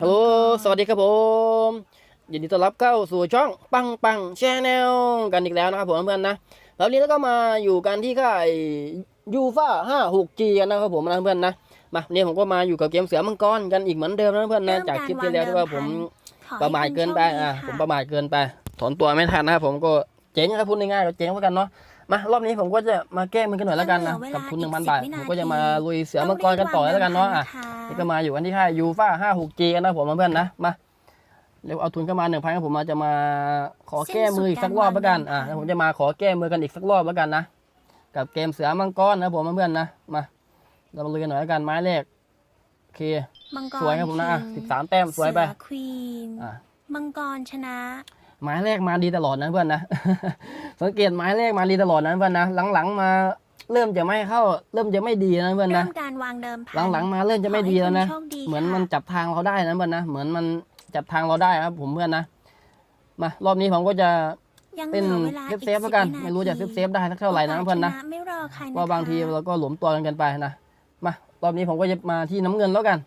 ฮัลโหล สวัสดีครับผมยินดีต้อนรับเข้าสู่ช่องปังปังแชนแนลกันอีกแล้วนะครับผมเพื่อนๆนะแล้ววันนี้เราก็มาอยู่กันที่ค่ายยูฟ่าห้าหกจีกันนะครับผมนะเพื่อนๆนะ มาวันนี้ผมก็มาอยู่กับเกมเสือมังกรกันอีกเหมือนเดิมนะเพื่อนๆนะจากคลิปที่แล้วที่ว่าผมประมาทเกินไปอะผมประมาทเกินไป ถอนตัวไม่ทันนะครับผมก็เจ๊งครับพูดง่ายๆก็เจ๊งเหมือนกันเนาะ มารอบนี้ผมก็จะมาแก้มือกันหน่อยแล้วกันนะกับทุนหนึ่งพันบาทผมก็จะมาลุยเสือมังกรกันต่อแล้วกันเนาะอะนี่ก็มาอยู่กันที่ค่ายยูฟ่าห้าหกจีกันนะผมเพื่อนๆนะมาเดี๋ยวเอาทุนเข้ามาหนึ่งพันครับผมมาจะมาขอแก้มืออีกสักรอบแล้วกันอะแล้วผมจะมาขอแก้มือกันอีกสักรอบแล้วกันนะกับเกมเสือมังกรนะผมเพื่อนๆนะมาเรามาลุยกันหน่อยแล้วกันไม้แรกโอเคมังกรสวยครับผมนะอะคิง13แต้มสวยไปเสือควีนอะมังกรชนะ ไม้แรกมาดีตลอดนะเพื่อนนะ สังเกตไม้แรกมาดีตลอดนะเพื่อนนะ หลังๆมาเริ่มจะไม่เข้า เริ่มจะไม่ดีนะเพื่อนเริ่นะมการวางเดิมพันหลังๆมาเริ่มจะไม่ดีแล้วนะขอให้คุณโชคดีเหมือนค่ะมันจับทางเราได้นะเพื่อนนะ เหมือนมันจับทางเราได้ครับ ผมเพื่อนนะ มารอบนี้ผมก็จะยังเป็นหลือวลาเซฟอีเซฟๆแล้วกัน10ไม่รู้จะวิเซนาฟทีเซฟๆได้สักเท่าไหร่นะเพื่อนนะโกาสชไม่รอใครนะคะว่าบางทีเราก็หลวมตัวกันเกันไปนะ มารอบนี้ผมก็จะมาที่น้ำเงินแล้วกัน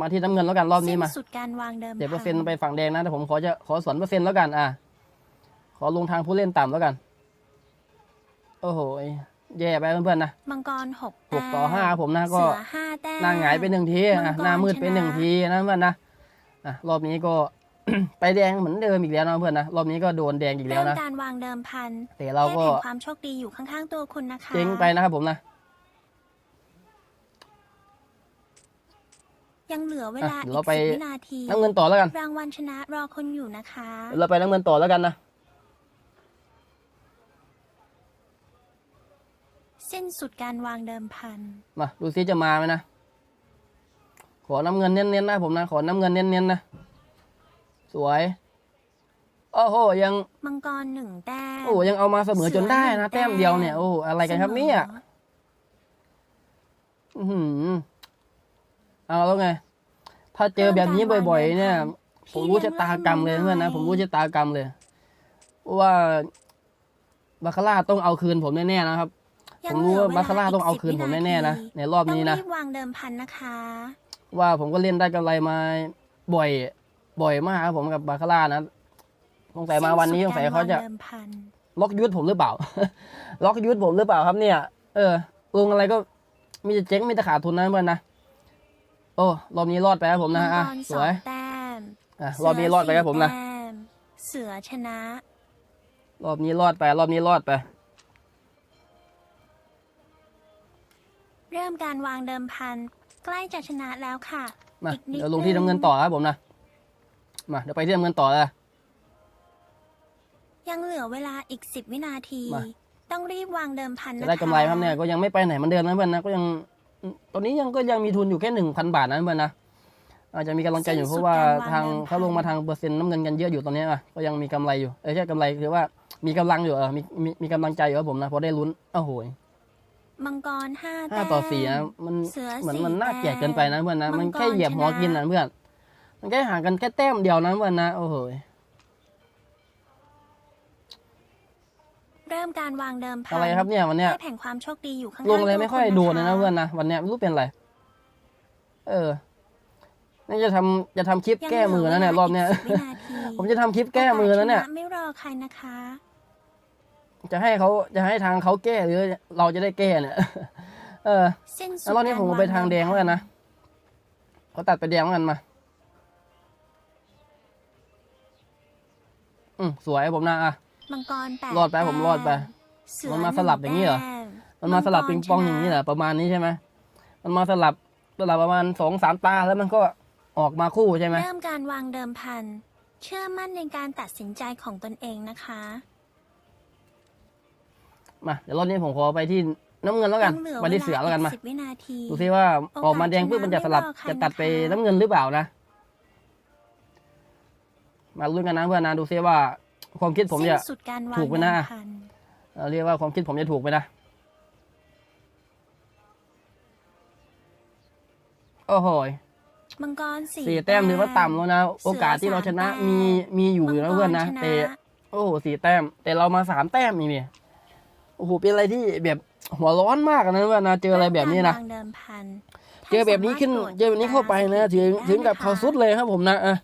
มาที่น้ำเงินแล้วกันรอบนี้มาสิ้สุดการวางเดิมเดี๋ยวเปอร์เซ็นต์ไปฝั่งแดงนะแต่ผมขอจะขอสวนเปอร์เซ็นต์แล้วกันอะขอลงทางผู้เล่นต่ำแล้วกัน โอ้โหแย่ไปเพื่อนๆนะมังกรหกหกต่อห้าครับผมนะก็เสือห้าแต้มหน้าหงายไปหนึ่งทีมัอะงกรหน้ามืดไปชนะหนึ่งทีนะเพื่อนนะอะรอบนี้ก็ไปแดงเหมือนเดิมอีกแล้วนะเพื่อนนะรอบนี้ก็โดนแดงอีกแล้เริ่วมนะการวางเดิมพันแต่เราก็ทพแห่งความโชคดีอยู่ข้างๆตัวคุณนะคะเจ๊งไปนะครับผมนะ ยังเหลือเวลาอะอีเดี๋ยวเรากไปสิบวินาทีน้ำเงินต่อแล้วกัน รางวัลชนะรอคนอยู่นะคะเดี๋ยวเราไปน้ำเงินต่อแล้วกันนะ สิ้นสุดการวางเดิมพัน มาดูซิจะมาไหมนะ ขอน้ำเงินเน้นๆนะผมนะ ขอน้ำเงินเน้นๆนะ สวยโอ้โหยังมังกรหนึ่งแต้มโอ้ยังเอามาเสมอจนได้นะแต้มเดียวเนี่ยโอ้อะไรกันครับเนี่ยสมออื้อหือ เอาแล้วไง ถ้าเจอแบบนี้บ่อย ๆ เนี่ย ผมรู้ชะตากรรมเลยเพื่อนนะ ผมรู้ชะตากรรมเลย ว่าบาคาร่าต้องเอาคืนผมแน่ๆนะครับยัผงมเหรู้ลืว่าเวลบาคาร่าต้องเอากคืน10ผมวิแน่ๆนะทีในรอบต้องนี้นะรีบวางเดิมพันนะคะ ว่าผมก็เล่นได้กำไรมาบ่อย บ่อยมากครับผมกับบาคาร่านะสงสัยมาวันนี้สงสัยเขาจะสิ้นสุดกรวงเดิมพันล็อกยุทธผมหรือเปล่า ล็อกยุทธผมหรือเปล่าครับเนี่ย เออลงอะไรก็มีแต่เจ๊งมีแต่ขาดทุนนะเพื่อนนะ โอ้รอบนี้รอดไปครับผมนะมังอะกรสสอวยงแต้มอะรอบนี้รอดไปครับผมนะเสือสี่แต้มเสือชนะ รอบนี้รอดไป รอบนี้รอดไป เริ่มการวางเดิมพัน ใกล้จะชนะแล้วค่ะมาอีกนิดเดี๋ยวลงที่น้ำเงินต่อครับผมนะมาเดี๋ยวไปที่น้ำเงินต่อเลยยังเหลือเวลาอีกสิบวินาทีมาต้องรีบวางเดิมพันจะนะคะได้กำไรครับเนี่ยก็ยังไม่ไปไหนเหมือนเดิมนะเพื่อนนะก็ยัง ตอนนี้ยังก็ยังมีทุนอยู่แค่หนึ่งพันบาทนะเพื่อนนะอาจจะมีกำลังใจอยู่เพราะว่าทางเขาลงมาทางเปอร์เซ็นต์น้ำเงินกันเยอะอยู่ตอนนี้อะก็ยังมีกำไรอยู่เออใช่กำไรคือว่ามีกำลังอยู่เออมีมีมีกำลังใจอยู่ครับผมนะเพราะได้ลุ้นโอ้โหมังกรห้าห้าแต้มต่อสี่นะมันเสือเหมือนสี่มันน่าเกลียดแต้มเกินไปนะเพื่อนนะมัมันงกรแค่เหยียบหัวชนะกินนะเพื่อนมันแค่ห่างกันแค่แต้มเดียวนะเพื่อนนะโอ้โห เริ่มการวางเดิมพันอะไรครับเนี่ยวันเนี้ยเทพแห่งความโชคดีอยู่ข้างลงอะไรไม่ค่อยโดนเลยนะเพื่อนนนะวันเนี้ยไม่รู้เป็นไร เออนี่จะทำจะทำคลิปแก้มือนะเนี่ยรอบเนี้ยผมจะทำคลิปแก้มือแล้วเนี่ยไม่รอใครนะคะ จะให้เขาจะให้ทางเขาแก้หรือ เราจะได้แก้เนี่ย เออสิ้นสุดแล้วรอบนี้ผมไปทางแดงแล้วกันนะเขาตัดไปแดงแล้วกันมาอืมสวยผมนะอะ มังกรแปดรอดไปผมรอดไป เสือมันมาสลับอย่างนี้เหรอแต้มมันมาสลับปิงปองอย่างนี้เหรอประมาณนี้ใช่ไหมมันมาสลับสลับประมาณสองสามตาแล้วมันก็ออกมาคู่ใช่ไหมเริ่มการวางเดิมพัน เชื่อมั่นในการตัดสินใจของตนเองนะคะ มาเดี๋ยวรอบนี้ผมขอไปที่น้ำเงินแล้วกันยังหลืไปที่เสือแล้วกันมา สิบวินาทีดูซิว่าออกมาแดงปุ๊บมันจะสลับโอกาสชนะจะตัดไปไม่รอใครนะคะน้ำเงินหรือเปล่านะ มาลุ้นกันนะเพื่อนนะดูซิว่า ความคิดผมจะ สิ้นสุดการวางถูกไหมนะเดิพันเอ่อเรียกว่าความคิดผมจะถูกไหมนะ โอ้โหยมังกรสี่สี่แต้มถือว่าต่ำแล้วนะ โอกาสที่เราชนะมีมีอยู่อยู่นะเพื่อนนะมังกรชแต่ โอ้โหสี่แต้ม แต่เรามาสามแต้มนี่นี่โอ้โหเป็นอะไรที่แบบหัวร้อนมากนะเพื่อนนะเจออะไรแบบนี้นะเริ่มการวางเดิมพันเจอแบบนี้ขึ้นท่าสามารถเจอแบบนี้เข้าไปนะ ถึงถึงกับเขาสุดเลยครับผมนะอะ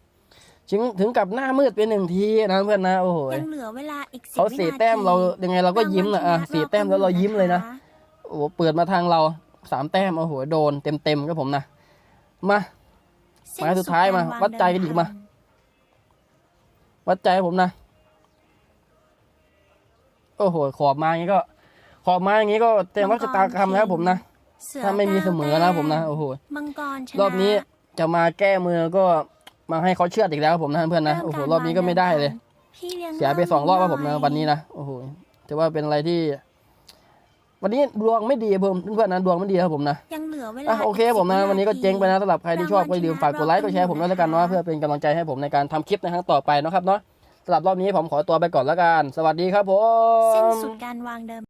ถึงถึงกับหน้ามืดเป็นหนึ่งทีนะเพื่อนนะโอ้โหยังเหลือเวลาอีกสิบเขาเสียแต้มเรายังไงเราก็ยิ้มนะอะเสียแต้มแล้วเรายิ้มเลยนะโอ้โหเปิดมาทางเราสามแต้มโอ้โหโดนเต็มเต็มๆครับผมนะมาหมายสุดท้ายมา วัดใจกันอีกมา วัดใจผมนะ โอ้โห ขอบมาอย่างนี้ก็ ขอบมาอย่างนี้ก็เต็มวัชะตากรรมแล้วผมนะเสือถ้าไม่มีเสมอนะผมนะโอ้โหมังกรชนะรอบนี้จะมาแก้มือก็ มาให้เขาเชือดอีกแล้วครับผมนะเพื่อนๆนะโอ้โหรอบนี้ก็ไม่ได้เลย พี่ลี้เสียไปสองรอบครับผมนะวันนี้นะโอ้โหถือว่าเป็นอะไรที่ วันนี้ดวงไม่ดีครับผมเพื่อนๆนะดวงไม่ดีครับผมนะยังเหลือเวลาอะโอเคครับผมนะอีก10วันนี้ก็เจ๊งไปนะาทีสำหรับใครที่ชอบก็อย่าลืมฝากกดไลค์กดแชร์ผมด้วยแล้วกันเนาะเพื่อเป็นกำลังใจให้ผมในการทำคลิปในครั้งต่อไปเนาะครับเนาะสำหรับรอบนี้ผมขอตัวไปก่อนแล้วกัน สวัสดีครับผมสิ้นสุดการวางเดิม